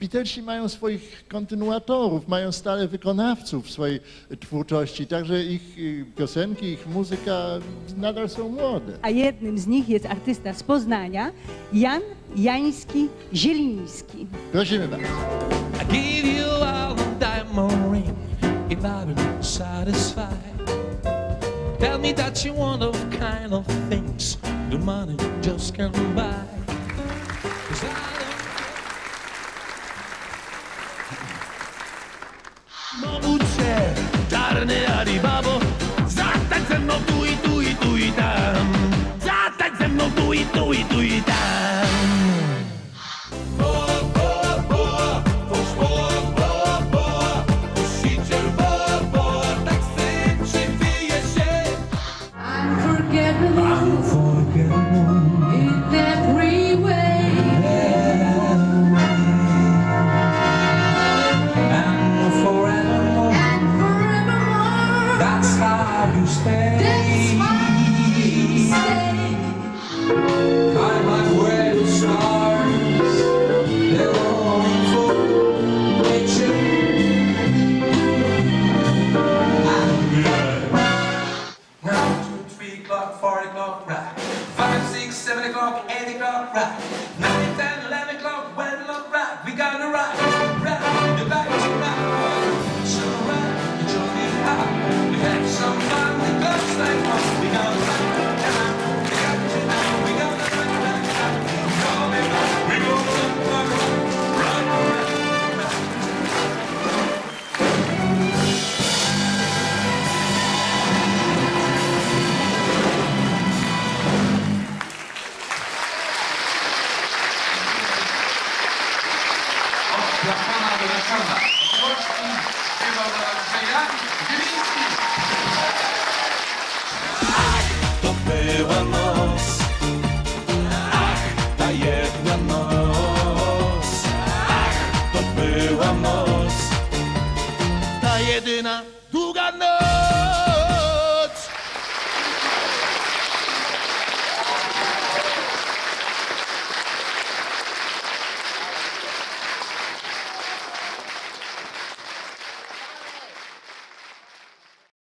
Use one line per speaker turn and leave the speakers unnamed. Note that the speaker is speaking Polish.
Beatlesi mają swoich kontynuatorów, mają stale wykonawców swojej twórczości, także ich y, piosenki, ich muzyka nadal są młode.
A jednym z nich jest artysta z Poznania, Jan Jański-Zieliński.
Prosimy bardzo.
I gave you all a diamond ring if I were satisfied. Tell me that you want those kind of things the money just can't buy.
Mama. Ha! Donatana. Polski Andrzeja.
To była noc, ach, ta jedna noc, ach, to była noc, ta jedyna długa noc.